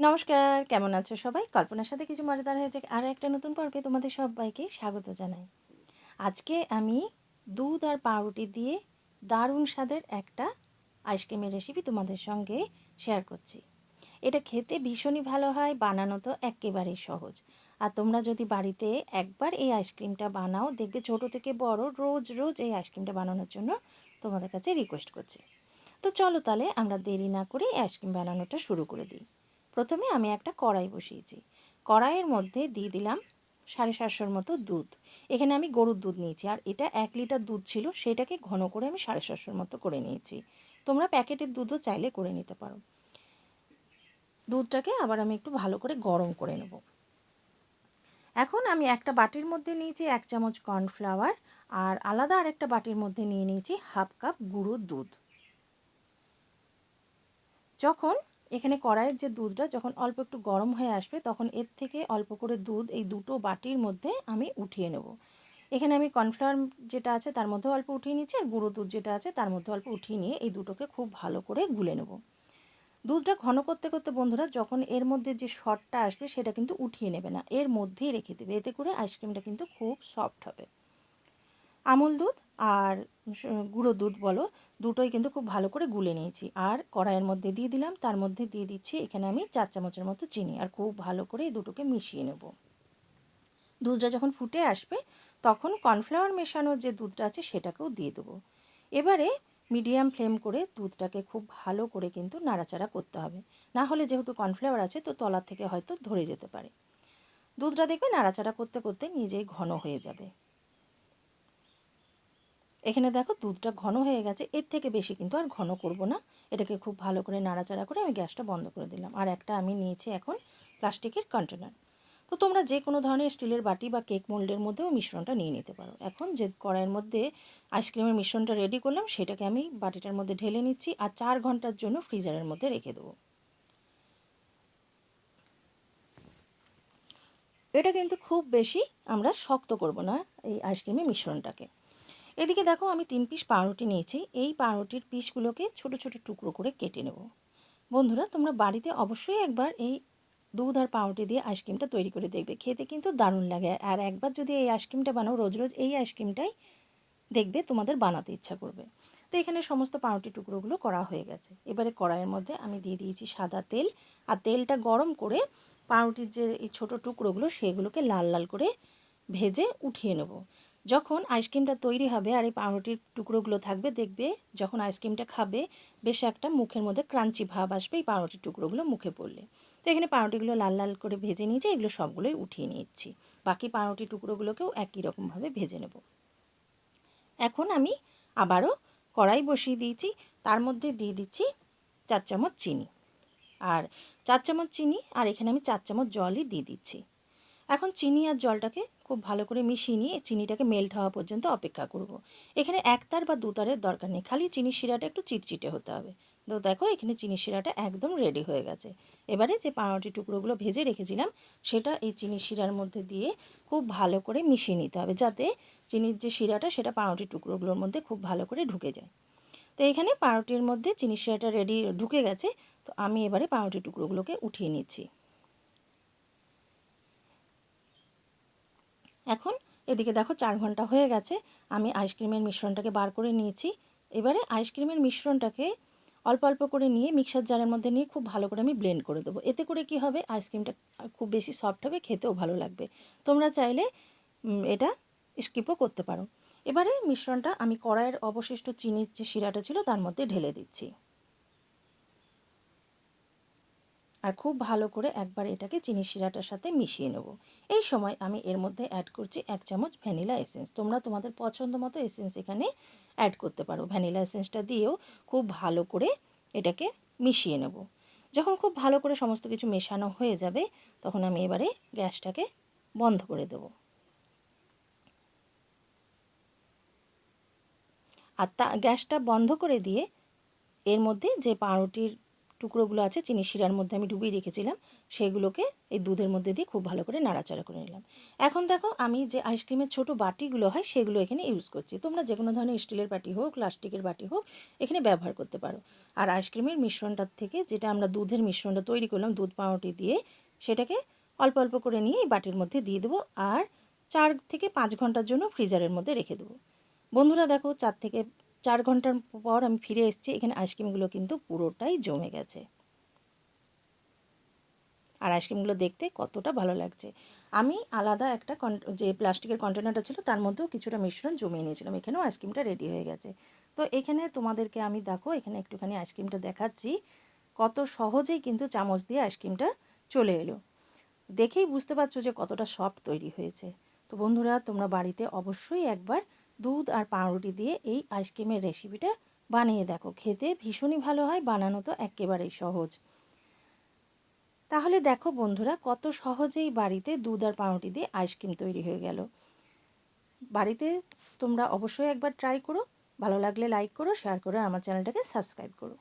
নমস্কার, কেমন আছো সবাই? কল্পনার সাথে কিছু মজাদার হয়েছে আর একটা নতুন পর্বে তোমাদের সবাইকে স্বাগত জানাই। আজকে আমি দুধ আর পাউরুটি দিয়ে দারুণ স্বাদের একটা আইসক্রিমের রেসিপি তোমাদের সঙ্গে শেয়ার করছি। এটা খেতে ভীষণই ভালো হয়, বানানো তো একেবারেই সহজ। আর তোমরা যদি বাড়িতে একবার এই আইসক্রিমটা বানাও, দেখবে ছোট থেকে বড় রোজ রোজ এই আইসক্রিমটা বানানোর জন্য তোমাদের কাছে রিকোয়েস্ট করছি। তো চলো তাহলে আমরা দেরি না করে আইসক্রিম বানানোটা শুরু করে দিই। প্রথমে আমি একটা কড়াই বসিয়েছি। কড়াইয়ের মধ্যে দিয়ে দিলাম সাড়ে সাতশোর মতো দুধ। এখানে আমি গরুর দুধ নিয়েছি আর এটা এক লিটার দুধ ছিল, সেটাকে ঘন করে আমি সাড়ে সাতশোর মতো করে নিয়েছি। তোমরা প্যাকেটের দুধও চাইলে করে নিতে পারো। দুধটাকে আবার আমি একটু ভালো করে গরম করে নেব। এখন আমি একটা বাটির মধ্যে নিয়েছি এক চামচ কর্নফ্লাওয়ার আর আলাদা আর একটা বাটির মধ্যে নিয়ে নিয়েছি হাফ কাপ গুঁড়ো দুধ। যখন এখানে কড়াইয়ের যে দুধটা যখন অল্প একটু গরম হয়ে আসবে, তখন এর থেকে অল্প করে দুধ এই দুটো বাটির মধ্যে আমি উঠিয়ে নেব। এখানে আমি কর্নফ্লাওয়ার যেটা আছে তার মধ্যে অল্প উঠিয়ে নিচ্ছি, আর গুঁড়ো দুধ যেটা আছে তার মধ্যে অল্প উঠিয়ে নিয়ে এই দুটোকে খুব ভালো করে গুলে নেব। দুধটা ঘন করতে করতে বন্ধুরা, যখন এর মধ্যে যে শটটা আসবে সেটা কিন্তু উঠিয়ে নেবে না, এর মধ্যেই রেখে দেবে। এতে করে আইসক্রিমটা কিন্তু খুব সফট হবে। আমুল দুধ আর গুঁড়ো দুধ বলো, দুটোই কিন্তু খুব ভালো করে গুলে নিয়েছি। আর কড়াইয়ের মধ্যে দিয়ে দিলাম, তার মধ্যে দিয়ে দিচ্ছি এখানে আমি চার চামচের মতো চিনি, আর খুব ভালো করে এই দুটোকে মিশিয়ে নেব। দুধটা যখন ফুটে আসবে, তখন কর্নফ্লাওয়ার মেশানো যে দুধটা আছে সেটাকেও দিয়ে দেবো। এবারে মিডিয়াম ফ্লেম করে দুধটাকে খুব ভালো করে কিন্তু নাড়াচাড়া করতে হবে। না হলে যেহেতু কর্নফ্লাওয়ার আছে, তো তলার থেকে হয়তো ধরে যেতে পারে। দুধটা দেখবে নাড়াচাড়া করতে করতে নিজেই ঘন হয়ে যাবে। এখানে দেখো দুধটা ঘন হয়ে গেছে, এর থেকে বেশি কিন্তু আর ঘন করব না। এটাকে খুব ভালো করে নাড়াচাড়া করে আমি গ্যাসটা বন্ধ করে দিলাম। আর একটা আমি নিয়েছি এখন প্লাস্টিকের কন্টেনার তো তোমরা যে কোনো ধরনের স্টিলের বাটি বা কেক মোল্ডের মধ্যেও মিশ্রণটা নিয়ে নিতে পারো। এখন যে কড়াইয়ের মধ্যে আইসক্রিমের মিশ্রণটা রেডি করলাম, সেটাকে আমি বাটিটার মধ্যে ঢেলে নিচ্ছি আর চার ঘণ্টার জন্য ফ্রিজারের মধ্যে রেখে দেবো। এটা কিন্তু খুব বেশি আমরা শক্ত করব না এই আইসক্রিমের মিশ্রণটাকে। এদিকে দেখো আমি তিন পিস পাউরুটি নিয়েছি। এই পাউরুটির পিসগুলোকে ছোট ছোট টুকরো করে কেটে নেব। বন্ধুরা, তোমরা বাড়িতে অবশ্যই একবার এই দুধ আর পাউরুটি দিয়ে আইসক্রিমটা তৈরি করে দেখবে। খেতে কিন্তু দারুণ লাগে। আর একবার যদি এই আইসক্রিমটা বানাও, রোজ রোজ এই আইসক্রিমটাই দেখবে, তোমাদের বানাতে ইচ্ছা করবে। তো এখানে সমস্ত পাউরুটি টুকরোগুলো করা হয়ে গেছে। এবারে কড়াইয়ের মধ্যে আমি দিয়ে দিয়েছি সাদা তেল। আর তেলটা গরম করে পাউরুটির যে এই ছোটো টুকরোগুলো, সেগুলোকে লাল লাল করে ভেজে উঠিয়ে নেব। যখন আইসক্রিমটা তৈরি হবে আর এই পাউরুটির টুকরোগুলো থাকবে, দেখবে যখন আইসক্রিমটা খাবে, বেশ একটা মুখের মধ্যে ক্রাঞ্চি ভাব আসবে এই পাউরুটির টুকরোগুলো মুখে পড়লে। তো এখানে পাউরুটিগুলো লাল লাল করে ভেজে নিয়েছি, এগুলো সবগুলোই উঠিয়ে নিচ্ছি বাকি পাউরুটি টুকরোগুলোকেও একই রকমভাবে ভেজে নেব। এখন আমি আবারও কড়াই বসিয়ে দিয়েছি, তার মধ্যে দিয়ে দিচ্ছি চার চামচ চিনি। আর চার চামচ চিনি, আর এখানে আমি চার চামচ জলই দিয়ে দিচ্ছি। এখন চিনি আর জলটাকে খুব ভালো করে মিশিয়ে নিয়ে চিনিটাকে মেল্ট হওয়া পর্যন্ত অপেক্ষা করব। এখানে একতার বা দুতারের দরকার নেই, খালি চিনির শিরাটা একটু চিটচিটে হতে হবে। তো দেখো, এখানে চিনির শিরাটা একদম রেডি হয়ে গেছে। এবারে যে পাউরুটি টুকরোগুলো ভেজে রেখেছিলাম, সেটা এই চিনির শিরার মধ্যে দিয়ে খুব ভালো করে মিশিয়ে নিতে হবে, যাতে চিনির যে শিরাটা, সেটা পাউরুটি টুকরোগুলোর মধ্যে খুব ভালো করে ঢুকে যায়। তো এখানে পাউরুটির মধ্যে চিনির শিরাটা রেডি ঢুকে গেছে, তো আমি এবারে পাউরুটি টুকরোগুলোকে উঠিয়ে নিচ্ছি। এখন এদিকে দেখো চার ঘণ্টা হয়ে গেছে, আমি আইসক্রিমের মিশ্রণটাকে বার করে নিয়েছি। এবারে আইসক্রিমের মিশ্রণটাকে অল্প অল্প করে নিয়ে মিক্সার জারের মধ্যে নিয়ে খুব ভালো করে আমি ব্লেন্ড করে দেবো। এতে করে কি হবে? আইসক্রিমটা খুব বেশি সফট হবে, খেতেও ভালো লাগবে। তোমরা চাইলে এটা স্কিপও করতে পারো। এবারে মিশ্রণটা আমি কড়াইয়ের অবশিষ্ট চিনির যে শিরাটা ছিল, তার মধ্যে ঢেলে দিচ্ছি। আর খুব ভালো করে একবার এটাকে চিনি শিরাটার সাথে মিশিয়ে নেব। এই সময় আমি এর মধ্যে অ্যাড করছি এক চামচ ভ্যানিলা এসেন্স তোমরা তোমাদের পছন্দ মতো এসেন্স এখানে অ্যাড করতে পারো। ভ্যানিলা এসেন্সটা দিয়েও খুব ভালো করে এটাকে মিশিয়ে নেব। যখন খুব ভালো করে সমস্ত কিছু মেশানো হয়ে যাবে, তখন আমি এবারে গ্যাসটাকে বন্ধ করে দেব। আর তা গ্যাসটা বন্ধ করে দিয়ে এর মধ্যে যে পাউরুটির টুকরোগুলো আছে, চিনি শিরার মধ্যে আমি ডুবিয়ে রেখেছিলাম, সেগুলোকে এই দুধের মধ্যে দিয়ে খুব ভালো করে নাড়াচাড়া করে নিলাম। এখন দেখো আমি যে আইসক্রিমের ছোট বাটিগুলো হয়, সেগুলো এখানে ইউজ করছি। তোমরা যে কোনো ধরনের স্টিলের বাটি হোক, প্লাস্টিকের বাটি হোক, এখানে ব্যবহার করতে পারো। আর আইসক্রিমের মিশ্রণটার থেকে যেটা আমরা দুধের মিশ্রণটা তৈরি করলাম, দুধ পাউরুটি দিয়ে, সেটাকে অল্প অল্প করে নিয়ে এই বাটির মধ্যে দিয়ে দেবো আর চার থেকে পাঁচ ঘণ্টার জন্য ফ্রিজারের মধ্যে রেখে দেবো। বন্ধুরা দেখো চার থেকে চার ঘণ্টার পর আমি ফিরে এসেছি। এখানে আইসক্রিমগুলো কিন্তু পুরোটাই জমে গেছে। আর আইসক্রিমগুলো দেখতে কতটা ভালো লাগছে। আমি আলাদা একটা যে প্লাস্টিকের কন্টেনারটা ছিল, তার মধ্যেও কিছুটা মিশ্রণ জমিয়ে নিয়েছিলাম। এখানেও আইসক্রিমটা রেডি হয়ে গেছে। তো এখানে তোমাদেরকে আমি দেখো, এখানে একটুখানি আইসক্রিমটা দেখাচ্ছি। কত সহজেই কিন্তু চামচ দিয়ে আইসক্রিমটা চলে এলো। দেখেই বুঝতে পারছ যে কতটা সফট তৈরি হয়েছে। তো বন্ধুরা, তোমরা বাড়িতে অবশ্যই একবার দুধ আর পাউরুটি দিয়ে এই আইসক্রিমের রেসিপিটা বানিয়ে দেখো। খেতে ভীষণই ভালো হয়, বানানো তো একেবারেই সহজ। তাহলে দেখো বন্ধুরা, কত সহজেই বাড়িতে দুধ আর পাউরুটি দিয়ে আইসক্রিম তৈরি হয়ে গেল। বাড়িতে তোমরা অবশ্যই একবার ট্রাই করো, ভালো লাগলে লাইক করো শেয়ার করো আমার চ্যানেলটাকে সাবস্ক্রাইব করো।